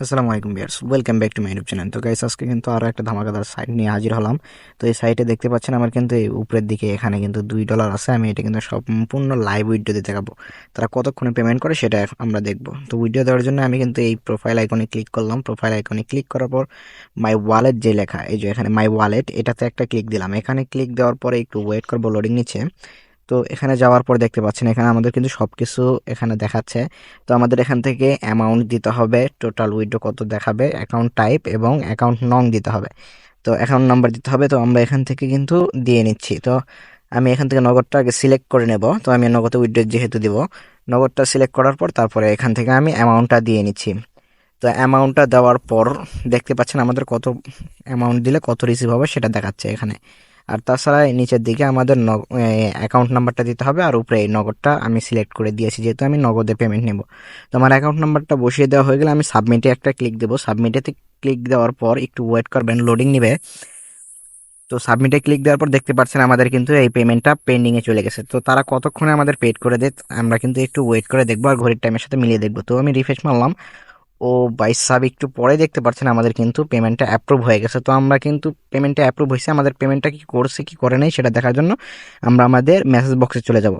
আসসালামু আলাইকুম বিয়ার্স welcome back to my YouTube channel. তো গাইস আজকে কিন্তু আরও একটা ধামাকাদার সাইট নিয়ে হাজির হলাম। তো এই সাইটে দেখতে পাচ্ছেন আমার কিন্তু এই উপরের দিকে এখানে কিন্তু দুই ডলার আছে, আমি এটা কিন্তু সম্পূর্ণ লাইভ উইডিও দিতে দেখাবো। তারা কতক্ষণে পেমেন্ট করে সেটা আমরা দেখব। তো উইডিও দেওয়ার জন্য আমি কিন্তু এই প্রোফাইল আইকনে ক্লিক করলাম। প্রোফাইল আইকনে ক্লিক করার পর মাই ওয়ালেট যে লেখা, এই যে এখানে মাই ওয়ালেট এটাতে একটা ক্লিক দিলাম। এখানে ক্লিক দেওয়ার পরে একটু ওয়েট করব লোডিং নিচ্ছে তো এখানে যাওয়ার পর দেখতে পাচ্ছেন, এখানে আমাদের কিন্তু সব কিছু এখানে দেখাচ্ছে। তো আমাদের এখান থেকে অ্যামাউন্ট দিতে হবে টোটাল উইড্রো কত দেখাবে অ্যাকাউন্ট টাইপ এবং অ্যাকাউন্ট নং দিতে হবে। তো অ্যাকাউন্ট নাম্বার দিতে হবে, তো আমরা এখান থেকে কিন্তু দিয়ে নিচ্ছি। তো আমি এখান থেকে নগদটা আগে সিলেক্ট করে নেব। তো আমি নগদে উইড্রো যেহেতু দিব, নগদটা সিলেক্ট করার পর তারপরে এখান থেকে আমি অ্যামাউন্টটা দিয়ে নিচ্ছি। তো অ্যামাউন্টটা দেওয়ার পর দেখতে পাচ্ছেন আমাদের কত অ্যামাউন্ট দিলে কত রিসিভ হবে সেটা দেখাচ্ছে এখানে। আর তাছাড়া নিচের দিকে আমাদের অ্যাকাউন্ট নাম্বারটা দিতে হবে আর উপরে এই নগদটা আমি সিলেক্ট করে দিয়েছি, যেহেতু আমি নগদে পেমেন্ট নেব। তো আমার অ্যাকাউন্ট নাম্বারটা বসিয়ে দেওয়া হয়ে গেলে আমি সাবমিটে একটা ক্লিক দেবো। সাবমিটেতে ক্লিক দেওয়ার পর একটু ওয়েট করবেন লোডিং নেবে। তো সাবমিটে ক্লিক দেওয়ার পর দেখতে পাচ্ছেন আমাদের কিন্তু এই পেমেন্টটা পেন্ডিংয়ে চলে গেছে। তো তারা কতক্ষণে আমাদের পেড করে দেয়, আমরা কিন্তু একটু ওয়েট করে দেখব আর ঘড়ির টাইমের সাথে মিলিয়ে দেখব। তো আমি রিফ্রেশ মারলাম ও বাইশ সাব একটু পরে দেখতে পাচ্ছেন আমাদের কিন্তু পেমেন্টটা অ্যাপ্রুভ হয়ে গেছে। তো আমরা কিন্তু পেমেন্টটা অ্যাপ্রুভ হয়েছে, আমাদের পেমেন্টটা কি করছে, কি করে নাই সেটা দেখার জন্য আমরা আমাদের মেসেজ বক্সে চলে যাব।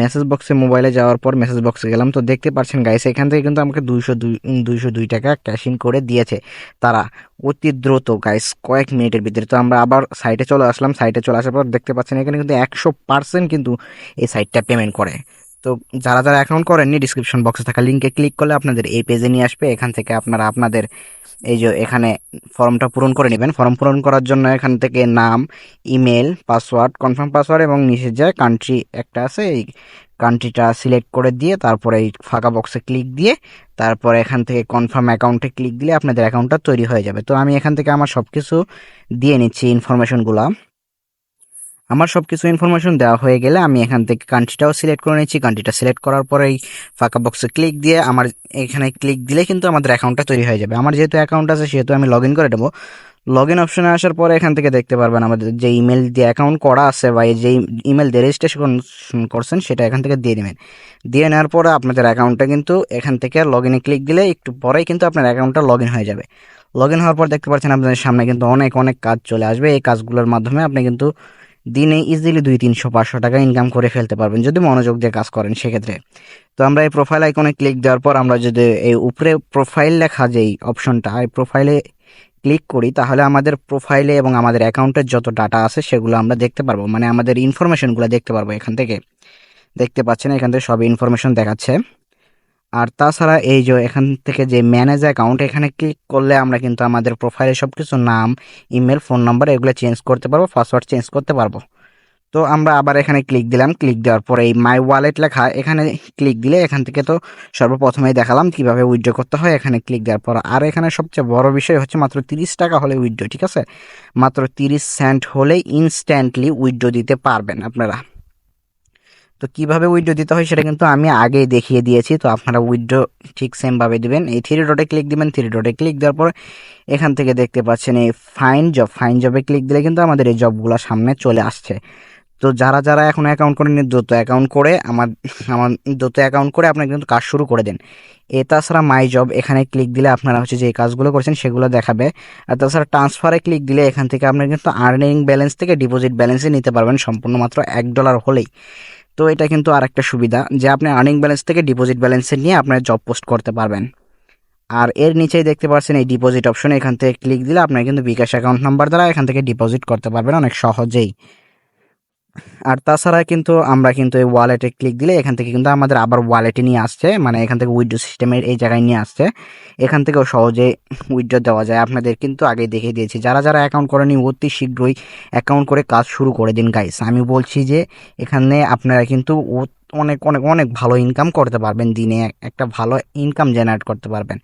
মেসেজ বক্সে মোবাইলে যাওয়ার পর মেসেজ বক্সে গেলাম। তো দেখতে পাচ্ছেন গাইস এখান থেকে কিন্তু আমাকে দুইশো দুই দুইশো দুই টাকা ক্যাশ ইন করে দিয়েছে তারা। অতি দ্রুত গাইস কয়েক মিনিটের ভিতরে। তো আমরা আবার সাইটে চলে আসলাম। সাইটে চলে আসার পর দেখতে পাচ্ছেন এখানে কিন্তু একশো পার্সেন্ট কিন্তু এই সাইটটা পেমেন্ট করে। তো যারা যারা অ্যাকাউন্ট করেননি ডিসক্রিপশন বক্সে থাকা লিঙ্কে ক্লিক করলে আপনাদের এই পেজে নিয়ে আসবে। এখান থেকে আপনারা আপনাদের এই যে এখানে ফর্মটা পূরণ করে নেবেন। ফর্ম পূরণ করার জন্য এখান থেকে নাম ইমেল পাসওয়ার্ড কনফার্ম পাসওয়ার্ড এবং নিচে যে কান্ট্রি একটা আছে, এই কান্ট্রিটা সিলেক্ট করে দিয়ে তারপরে এই ফাঁকা বক্সে ক্লিক দিয়ে তারপরে এখান থেকে কনফার্ম অ্যাকাউন্টে ক্লিক দিলে আপনাদের অ্যাকাউন্টটা তৈরি হয়ে যাবে। তো আমি এখান থেকে আমার সব কিছু দিয়ে নিচ্ছি ইনফরমেশনগুলো আমার সব কিছু ইনফরমেশন দেওয়া হয়ে গেলে আমি এখান থেকে কান্ট্রিটাও সিলেক্ট করে নিচ্ছি কান্ট্রিটা সিলেক্ট করার পরে এই ফাঁকা বক্সে ক্লিক দিয়ে আমার এখানে ক্লিক দিলে কিন্তু আমাদের অ্যাকাউন্টটা তৈরি হয়ে যাবে। আমার যেহেতু অ্যাকাউন্ট আছে, সেহেতু আমি লগ ইন করে দেবো লগ ইন অপশনে আসার পরে এখান থেকে দেখতে পারবেন আমাদের যে ইমেল দিয়ে অ্যাকাউন্ট করা আছে বা যে ইমেল দিয়ে রেজিস্ট্রেশন করছেন, সেটা এখান থেকে দিয়ে নেবেন। দিয়ে নেওয়ার পরে আপনাদের অ্যাকাউন্টটা কিন্তু এখান থেকে লগ ইনে ক্লিক দিলে একটু পরেই কিন্তু আপনার অ্যাকাউন্টটা লগ ইন হয়ে যাবে। লগ ইন হওয়ার পর দেখতে পাচ্ছেন আপনাদের সামনে কিন্তু অনেক অনেক কাজ চলে আসবে। এই কাজগুলোর মাধ্যমে আপনি কিন্তু দিনে ইজিলি দুই তিনশো, পাঁচশো টাকা ইনকাম করে ফেলতে পারবেন যদি মনোযোগ দিয়ে কাজ করেন সেক্ষেত্রে। তো আমরা এই প্রোফাইল আইকনে ক্লিক দেওয়ার পর আমরা যদি এই উপরে প্রোফাইল লেখা যেই অপশনটা এই প্রোফাইলে ক্লিক করি, তাহলে আমাদের প্রোফাইলে এবং আমাদের অ্যাকাউন্টের যত ডাটা আছে সেগুলো আমরা দেখতে পারব। মানে আমাদের ইনফরমেশনগুলো দেখতে পারব এখান থেকে। দেখতে পাচ্ছেন, এখান থেকে সব ইনফরমেশন দেখাচ্ছে। আর তাছাড়া এই যে এখান থেকে যে ম্যানেজ অ্যাকাউন্ট এখানে ক্লিক করলে আমরা কিন্তু আমাদের প্রোফাইলে সব কিছু নাম ইমেল ফোন নাম্বার এগুলো চেঞ্জ করতে পারব পাসওয়ার্ড চেঞ্জ করতে পারব। তো আমরা আবার এখানে ক্লিক দিলাম ক্লিক দেওয়ার পরে এই মাই ওয়ালেট লেখা, এখানে ক্লিক দিলে এখান থেকে তো সর্বপ্রথমেই দেখালাম কীভাবে উইথড্র করতে হয়, এখানে ক্লিক দেওয়ার পর আর এখানে সবচেয়ে বড় বিষয় হচ্ছে মাত্র তিরিশ টাকা হলে উইথড্র ঠিক আছে? মাত্র তিরিশ সেন্ট হলে ইনস্ট্যান্টলি উইথড্র দিতে পারবেন আপনারা। তো কীভাবে উইড্রো দিতে হয় সেটা কিন্তু আমি আগেই দেখিয়ে দিয়েছি, তো আপনারা উইড্রো ঠিক সেমভাবে দিবেন। এই থ্রি ডটে ক্লিক দিবেন থ্রি ডটে ক্লিক দেওয়ার পর এখান থেকে দেখতে পাচ্ছেন এই ফাইন জব ফাইন জবে ক্লিক দিলে কিন্তু আমাদের এই জবগুলো সামনে চলে আসছে। তো যারা যারা এখন অ্যাকাউন্ট করেন দ্রুত অ্যাকাউন্ট করে আমার আমার দ্রুত অ্যাকাউন্ট করে আপনারা কিন্তু কাজ শুরু করে দেন। এ তাছাড়া মাই জব এখানে ক্লিক দিলে আপনারা হচ্ছে যে কাজগুলো করছেন সেগুলো দেখাবে। আর তাছাড়া ট্রান্সফারে ক্লিক দিলে এখান থেকে আপনারা কিন্তু আর্নিং ব্যালেন্স থেকে ডিপোজিট ব্যালেন্সে নিতে পারবেন সম্পূর্ণ মাত্র এক ডলার হলেই। তো এটা কিন্তু আর একটা সুবিধা যে আপনি আর্নিং ব্যালেন্স থেকে ডিপোজিট ব্যালেন্সে নিয়ে আপনার জব পোস্ট করতে পারবেন। আর এর নিচেই দেখতে পাচ্ছেন এই ডিপোজিট অপশনে এখান থেকে ক্লিক দিলে আপনার কিন্তু বিকাশ অ্যাকাউন্ট নাম্বার দ্বারা এখান থেকে ডিপোজিট করতে পারবেন অনেক সহজেই। আর তাছাড়া কিন্তু আমরা কিন্তু এই ওয়ালেটে ক্লিক দিলে এখান থেকে কিন্তু আমাদের আবার ওয়ালেটে নিয়ে আসছে মানে এখান থেকে উইড্রো সিস্টেমের এই জায়গায় নিয়ে আসছে। এখান থেকেও সহজে উইড্রো দেওয়া যায়। আপনাদের কিন্তু আগে দেখে দিয়েছি। যারা যারা অ্যাকাউন্ট করেনি, অতি শীঘ্রই অ্যাকাউন্ট করে কাজ শুরু করে দিন গাইস আমি বলছি যে এখানে আপনারা কিন্তু অনেক অনেক অনেক ভালো ইনকাম করতে পারবেন। দিনে একটা ভালো ইনকাম জেনারেট করতে পারবেন।